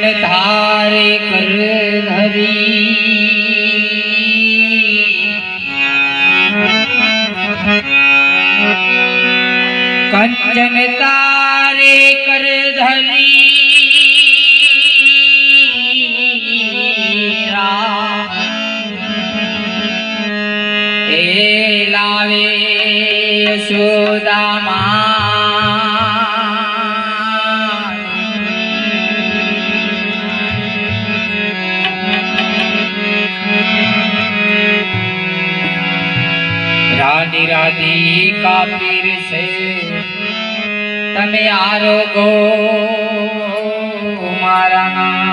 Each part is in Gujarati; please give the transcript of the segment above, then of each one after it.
ધારે કર હરી કંચન તારે કર ધરી એ લાવે યશોદામા રાધી રાધી કાપીર છે તમે આરોગો મારા નામ.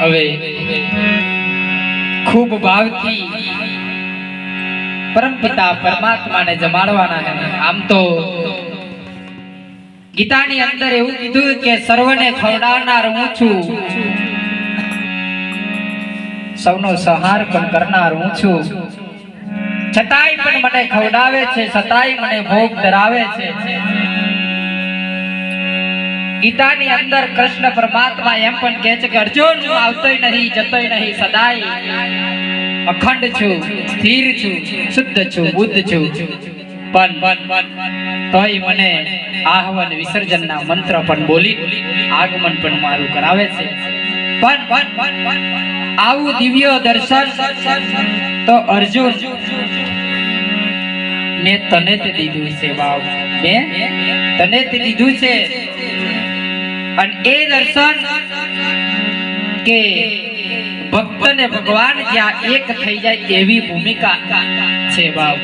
હવે ખૂબ ભાવથી પરમપિતા પરમાત્માને જમાડવાના આમ તો ગીતાની અંદર એવું કીધું કે સર્વને ખવડાવનાર હું છું. સૌનો સહાર પણ કરનાર હું છું. છતાંય પણ મને ખવડાવે છે, છતાંય મને ભોગ ધરાવે છે. ગીતાની અંદર કૃષ્ણ પરમાત્મા એમ પણ કહે છે કે અર્જુન, હું આવતોય નહીં, જતોય નહીં, સદાય અખંડ છું, સ્થિર છું, શુદ્ધ છું, બુદ્ધ છું. પણ તોય મને આહવન વિસર્જનના મંત્ર પણ બોલી આગમન પણ મારું કરાવે છે. પણ આવું દિવ્ય દર્શન તો અર્જુન મેં તને જ દીધું છે બાપ. મેં તને જ દીધું છે. અને એ દર્શન કે ભક્તને ભગવાન જ્યાં એક થઈ જાય એવી ભૂમિકા છે બાપ.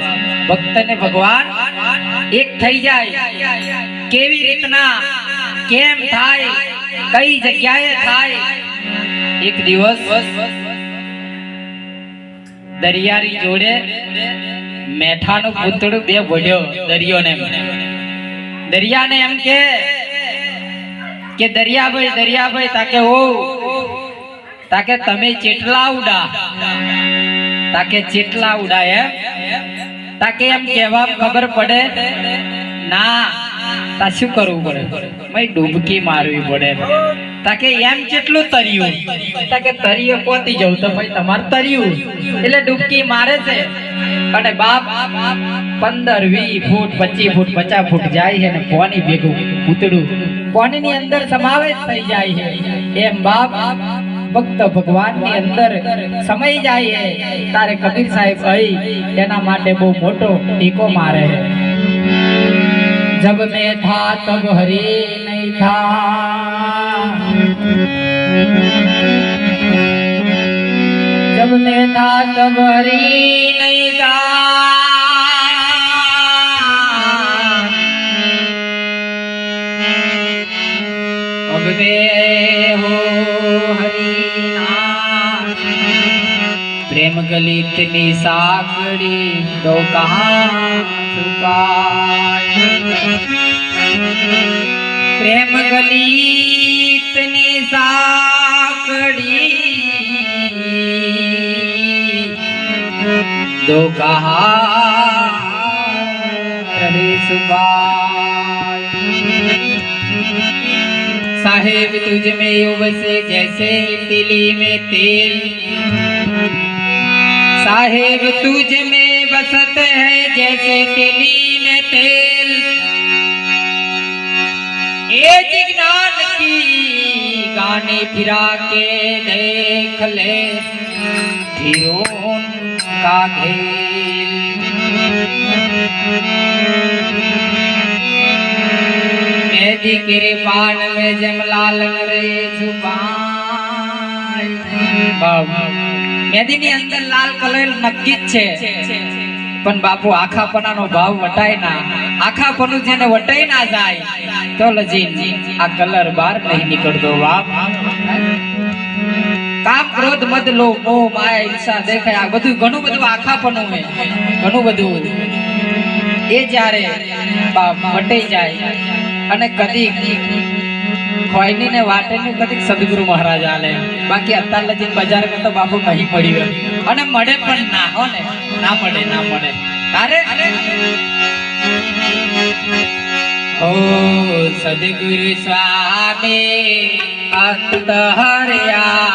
ભક્તને ભગવાન એક થઈ જાય કેવી રીતના, કેમ થાય, કઈ જગ્યાએ થાય. એક દિવસ દરિયાની જોડે મેઠાનું પૂતળું બે દરિયો દરિયોને દરિયાને એમ કે કે દરિયાભાઈ દરિયાભાઈ તાકે ઓ તાકે તમે ચેટલા ઉડા. તાકે ચેટલા ઉડા એમ તાકે એમ કહેવા ખબર પડે, ના તા શું કરવું પડે? ભાઈ ડૂબકી મારવી પડે તાકે એમ કેટલું તર્યું. તાકે તરીએ પોતી જવું તો ભાઈ તમાર તર્યું. એટલે ડૂબકી મારે છે. અને બાપ પંદર, વીસ ફૂટ, પચીસ ફૂટ, પચાસ ફૂટ જાય છે ને કોની ભેગું પૂતળું કોની અંદર સમાવેશ થઈ જાય છે. એમ બાપ ભક્ત ભગવાનની અંદર સમય જાય તારે કબીર સાહેબ ભાઈ એના માટે બહુ મોટો ટીકો મારે જબ મે થા તબ હરી નહીં થા. જબ મે થા તબ હરી પ્રેમ ગલિતની સાંકળી તો પ્રેમ ગલિતની સાંકળી તો કહા સાહેબ, તુજ મેં ઉબસે જૈસે તિલી મેં તેલ. साहेब तुझ में बसत है जैसे तिली में तेल। ए जिज्ञान की गाने फिरा के देख ले, फिरोन का खेल मेरी कृपाण में जमलाल छुपा बाबा। મેદી ની અંદર લાલ કલર નક્કી જ છે. પણ બાપુ, આખાપણાનો ભાવ વટાય ના. આખાપણું જેને વટાઈ ના જાય, તો લજી આ કલર બહાર નહીં નીકળતો બાપ. કામ ક્રોધ મત લો મોહ માયા ઈર્ષા દેખાય. આ બધું ઘણું બધું આખાપણું હે ઘણું બધું. એ જ્યારે બાપ વટાઈ જાય, અને કદી કોઈની ને વાટેનું કદી સદગુરુ મહારાજ આલે. બાકી અત્યાર બજાર બજારમાં તો બાપુ નહીં મળ્યું અને મળે પણ ના, હો ને? ના મળે ના મળે. તારે? ઓ સદગુરુ સ્વામી અંતહર્યા